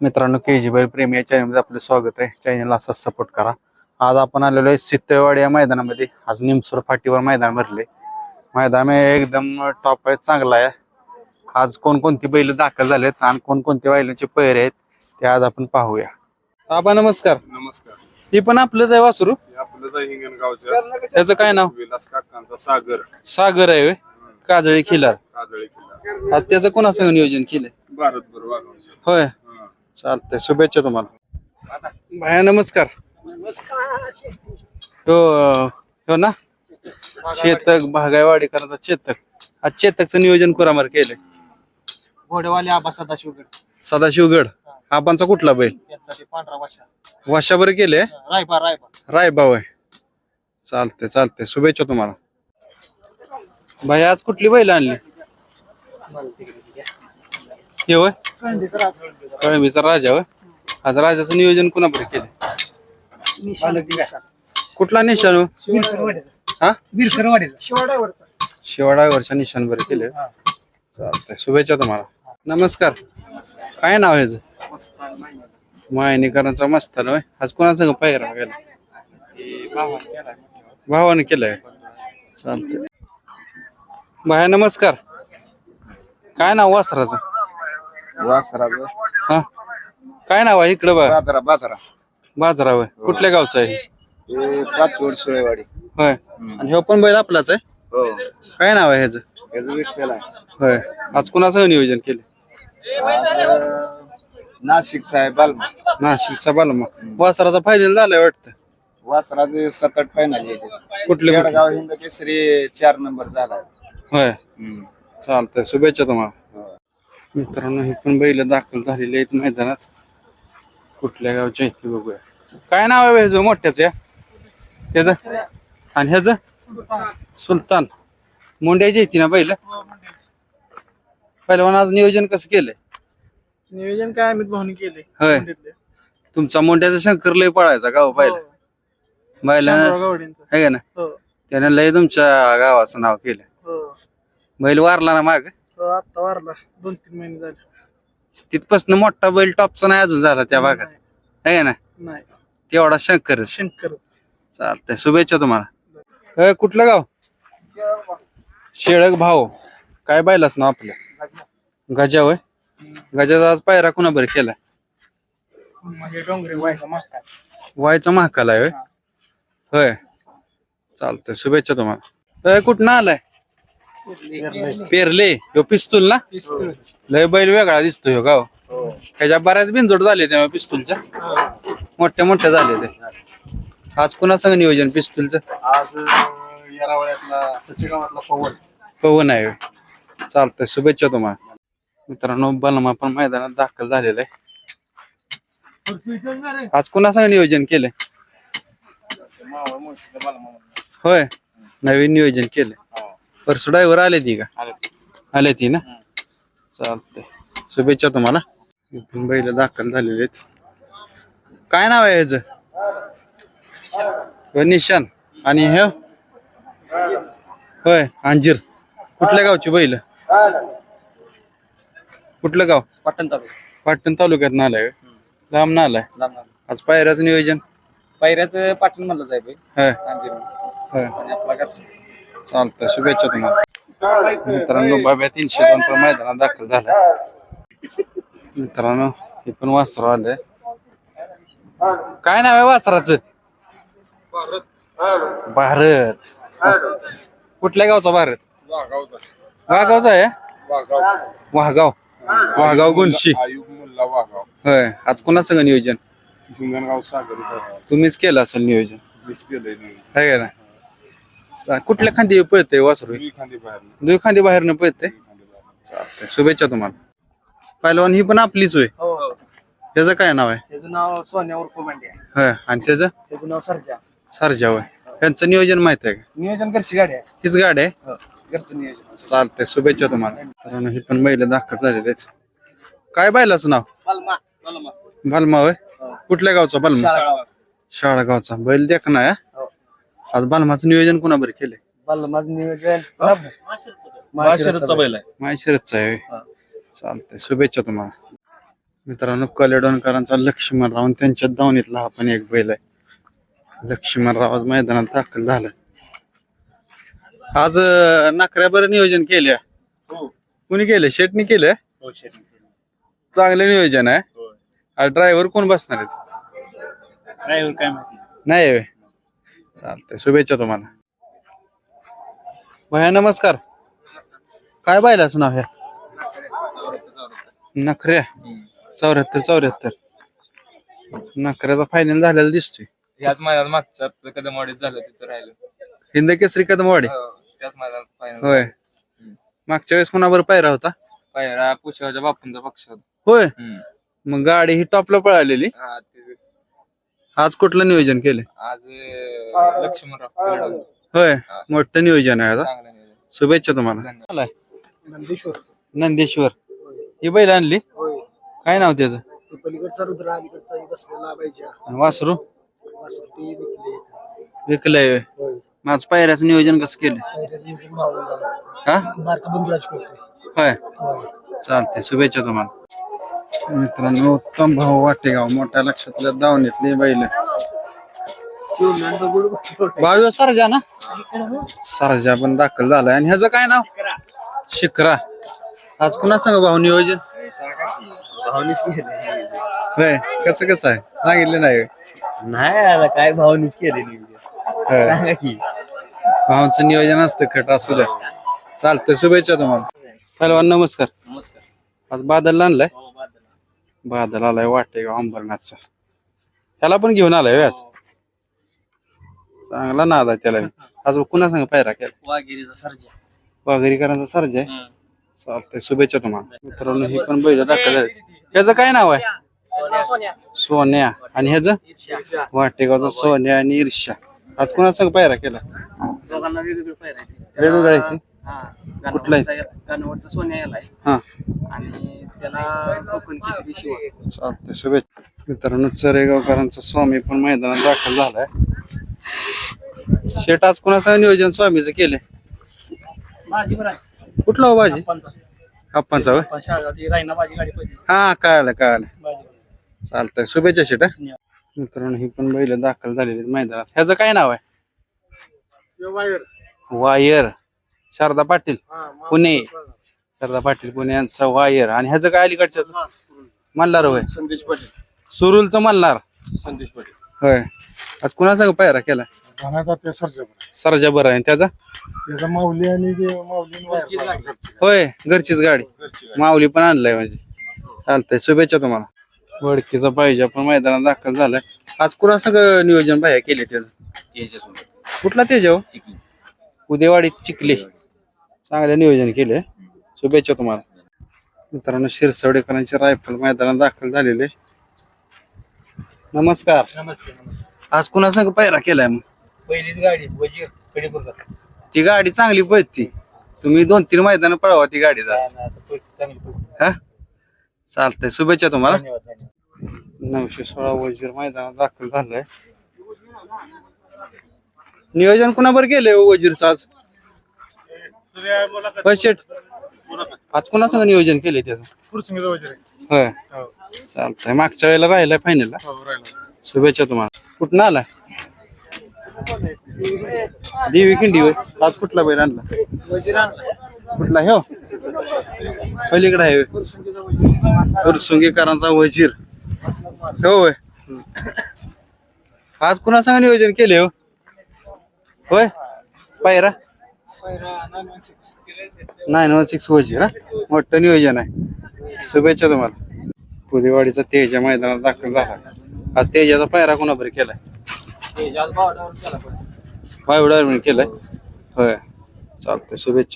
मित्रांनो के जी बैल प्रेमी या चॅनलमध्ये आपलं स्वागत आहे. चॅनलला असाच सपोर्ट करा. आज आपण आलेलो आहे सित्तेवाडी या मैदानामध्ये. आज निमसोर फाटीवर मैदान भरले मैदान एकदम टॉप आहे चांगला आहे. आज कोणकोणती बैल दाखल झालेत आणि कोणकोणत्या बैलांचे पैरे आहेत ते आज आपण पाहूया. बाबा नमस्कार. नमस्कार. ही पण आपलंच आहे वासरू? हे आपलंच आहे हिंगणगावचं. त्याचं काय नाव? विलास काकांचा सागर. सागर आहे होय? काजळी खिलार. काजळी किल्ला आज त्याचं कोणासंग नियोजन केलंय? भारत बरोबर होय. चालतंय. शुभेच्छा तुम्हाला. भाया नमस्कार. हो अं, हो ना चेतक भागायवाडीकरांचा चेतक. आज चेतकचं नियोजन कुरामार केलंय. घोडेवाले आबा सदाशिवगड सदाशिवगड आबांचा कुठला बैल? त्यांचा ते पांढरा वाशा. वाशावर केले रायबा रायबा. रायबाव आहे. चालते चालते शुभेच्छा तुम्हाला. भाई आज कुठली बैल आणली? हे होय? कळंबीचा राजा. होय? आज राजाचं नियोजन कुणाकडे केलं कुठला निशाण? हो? हा शिवाडावरच्या निशाण बरे केले चालतंय. शुभेच्छा तुम्हाला. नमस्कार. काय नाव आहे ह्याचं? मायनीकरांचा मस्तान होय. आज कोणाचं पायरा गेला भावाने केलंय. चालतंय. भाया नमस्कार. काय नाव वस्त्राचं? वासराचं हा? काय नाव आहे इकडं बाजारा बाजारा. बाजारा होय. कुठल्या गावचं आहे? हे पाच वर्ष सुळेवाडी होय आणि ह्यो पण बैल आपलाच आहे? हो. काय नाव आहे ह्याचं? त्याचं विठ्ठल आहे. होय. आज कुणाचं नियोजन केलं? आज, नाशिकचा आहे बालमा. नाशिकचा बालमा. वासराचा फायनल झालाय वाटतं. वासराचे सात आठ फायनल येते कुठले कुठले? गाव हिंद केसरी चार नंबर झाला होय. चालतंय. शुभेच्छा तुम्हाला. मित्रांनो हे पण बैल दाखल झालेले आहेत मैदानात. कुठल्या गावचे आहेत ते बघूया. काय नाव आहे ह्याचं? मोठ्याच या? त्याच? आणि ह्याच? सुलतान. मुंड्याची येते ना बैल? पहिलवान आज नियोजन कसं केलंय? नियोजन काय अमित भाऊनी केले होय. तुमचा मुंड्याचा शंकर लय पळायचा गाव पाहिलं. बैला आहे का ना? हो. त्याने लय तुमच्या गावाचं नाव केलं हो. बैल वारला ना माग? आता वारला. दोन तीन महिने झाले. तिथपासून मोठा बैल टॉपचा नाही अजून झाला त्या भागात. आहे ना नाही? तेवढा शंकर शंकर चालतंय शुभेच्छा तुम्हाला. अ, कुठलं गाव? शेळक भाऊ. काय बायलाच ना आपलं? गजा होय? गजाचा आज पायरा कुणा बरं केलाय? म्हणजे डोंगरे व्हायचा महाकाल आहे होय? होय. चालतंय शुभेच्छा तुम्हाला. अ, कुठनं आलाय? पेरले. ह्यो पिस्तूल ना? लय बैल वेगळा दिसतो ह्यो गाव. ह्याच्या बऱ्याच बिनजोड झाले तेव्हा पिस्तूलच्या. मोठ्या मोठ्या झाले ते. आज कुणाचं नियोजन पिस्तूलचं? आज पवन. पवन आहे. चालतंय. शुभेच्छा तुम्हाला. मित्रांनो बलमा पण मैदानात दाखल झालेलं आहे. आज कुणाचं नियोजन केलंय? होय. नवीन नियोजन केलंय. परसू ड्रायव्हर आले ती का? आले ती. ना? चालतंय. शुभेच्छा तुम्हाला. पण बैल दाखल झालेले आहेत. काय नाव आहे ह्याचं? ह्यो निशान. आणि हे? होय अंजीर. कुठल्या गावची बैल? कुठलं गाव? पटन तालुका. पाटण तालुक्यात होय? लांब नालाय आज पायऱ्याचं नियोजन? पायऱ्याचं पाटण होय. आणि होय. आपला घरचं. चालतंय. शुभेच्छा तुम्हाला. मित्रांनो बाब्या तीनशे दोन पण मैदानात दाखल झालाय मित्रांनो हे पण वासरू आलंय. काय नाव आहे वासराचं? भारत. कुठल्या गावचा भारत? वाघगावचा आहे? वाघगाव वाघगाव गुणशी. होय. आज कोणाचं नियोजन? तुम्हीच केलं असेल नियोजन. आहे ना चा- कुठल्या खांदी पळतंय वासरू? मी खांदी बाहेर दुई खांदी बाहेरनं पळतंय? चालतंय. शुभेच्छा तुम्हाला. पहिलवान ही पण आपलीच होय? हो. त्याचं काय नाव आहे? त्याचं नाव सोन्या उर्फ मांडे होय. आणि त्याचं? त्याचं नाव सरजा. सरजा होय. त्यांचं नियोजन माहीत आहे का? नियोजन घरची गाडी आहे. हीच गाडी आहे? हो, घरचं नियोजन. चालतंय. शुभेच्छा तुम्हाला. मित्रांनो ही पण बैल दाखल झालेले आहेत. काय बैलाचं नाव? बलमा. बलमा बालमा होय कुठल्या गावचा बालमा? शाळगाव. शाळा गावचा बैल देख ना हो. आज बालमाचं नियोजन कोणा बरं केलंय? बलमाचं नियोजन बैल आहे. आहे. हा. चालतंय शुभेच्छा तुम्हाला. मित्रांनो कलेडोनकरांचा लक्ष्मणराव आणि त्यांच्या दावणीतला हा पण एक बैल आहे. लक्ष्मणराव आज मैदानात दाखल झालाय आज अं, नियोजन केले कुणी केले शेटनी केले चांगलं नियोजन आहे. आज ड्रायव्हर कोण बसणार आहेत काय माहिती? नाही होय. चालतंय. शुभेच्छा तुम्हाला. भया नमस्कार. काय पाहिलाच नाव ह्या? नखऱ्या. चौऱ्याहत्तर चौऱ्याहत्तर. नखऱ्याचा फायनल झालेला दिसतोय. याच मैदानात मागच्या कदमवाडीत झालं तिथं राहिलं. हिंद केसरी कदमवाडी हो, त्याच फायनल होय. मागच्या वेळेस कोणाबरोबर पायरा होता? पहिला पुष्कळच्या बापूंचा पक्ष होता. होय. हम्म. मग गाडी ही टॉपला पळालेली. हा, आज कुठलं नियोजन केलं आज अं, लक्ष्मणराव कलडोन. होय मोठं नियोजन आहे आता. चांगलं नियोजन. शुभेच्छा तुम्हाला. आलाय. नंदेश्वर. नंदेश्वर. ही बैल आणली? होय. काय नाव त्याचं? ते पलीकडचा रुद्र अलीकडचा बसलेला पाहिजे आणि वासरू? ती विकली. विकलंय होय. होय माझ पायऱ्याचं नियोजन कसं केलं पहिल्या दिवशी हा? बारका बंधुराज करतोय होय. होय. चालते शुभेच्छा तुम्हाला. मित्रांनो उत्तम भाऊ वाटेगाव मोठ्या लक्षातल्या दावणीतली बैल. बावीस सरजा ना? सरजा पण दाखल झालाय. आणि ह्याचं काय नाव? शिखरा आज कुणा सांग भाऊ नियोजन? होय कसं कसं आहे? सांगितलं नाही. नाही आता काय भावनीच केले. सांगा की. भावांचं नियोजन असतं खट असू द्या. चालतंय शुभेच्छा तुम्हाला. पहलवान नमस्कार. आज बादल आणलाय. बादल आलाय वाटेगाव अंबरनाथचा. त्याला पण घेऊन आलाय होय आज? चांगला नाद आहे त्याला आज कुणा सांग पायरा केला? वागिरीचा सर्जा. वाघरीकरांचा सर्ज आहे? चालतंय शुभेच्छा तुम्हाला. मित्रांनो हे पण बैल दाखल त्याचं काय नाव आहे? सोन्या. आणि ह्याचं? वाटेगावचा सोन्या आणि ईर्ष्या. आज कुणा सांग पायरा केला? दोघांना वेगवेगळे हा कुठला आहे? सोन्या याला आहे. हा. आणि त्याला कोकण केसरी शिवा. चालतंय शुभेच्छा. मित्रांनो चरेगावकरांचा स्वामी पण मैदानात दाखल झालाय. शेट आज कुणाचं नियोजन? स्वामीचं केलंय. माझी बरं आहे. कुठला हो होय? शाळा राहिना माझी गाडी पाहिजे हा कळालं कळालं. माझी चालतंय शुभेच्छा शेट हा. मित्रांनो ही पण बैल दाखल झालेली आहेत मैदानात. ह्याचं काय नाव आहे? वायर. शारदा पाटील पुणे. शारदा पाटील पुणे यांचा वायर आणि ह्याचं काय अलीकडचं? मल्हार होय. संदेश पाटील. सुरुलचं मल्हार. संदेश पाटील. होय. आज कुणाचा पायरा केला? ते सरजा सरजा बरं आहे. त्याचा? त्याचा माऊली आणि ते माऊली होय घरचीच गाडी. माऊली पण आणलाय म्हणजे. चालतंय शुभेच्छा तुम्हाला. वडकीचा पाहिजे. पण मैदानात दाखल झालाय. आज कुणा सगळं नियोजन बाह्या केले त्याचं? कुठला तेज हो? उदेवाडीत चिखले. चांगलं नियोजन केले शुभेच्छा तुम्हाला. मित्रांनो शिरसवडेकरांची रायफल मैदानात दाखल झालेले नमस्कार. आज कुणा संग पायरा केलाय मग? पहिलीच गाडी वजीर ती गाडी चांगली पळती. तुम्ही दोन तीन मैदान पळवा ती गाडी जा हा? चालतंय शुभेच्छा तुम्हाला. नऊशे सोळा वजीर मैदानात दाखल झालंय. नियोजन कुणाबर केलंय हो वजीरचं आज? पैसेट आज कुणासंग नियोजन केलंय त्याचं? होय. चालतंय. मागच्या वेळेला राहिलाय फायनलला शुभेच्छा तुम्हाला. कुठं आलाय? देवी खिंडी होय. आज कुठला बैल आणला? कुठला हो पलीकडे आहे फुरसुंगीकरांचा वजीर. हो होय. आज कुणा सांग नियोजन केले हो? होय. पायरा? नाईन वन सिक्स वजीर हा मोठं नियोजन आहे. शुभेच्छा तुम्हाला. पुदेवाडीचा तेजा मैदानात दाखल झाला. आज तेजाचा पायरा कोणाबरोबर केलाय? वायवडावर केलाय. होय. चालतंय शुभेच्छा.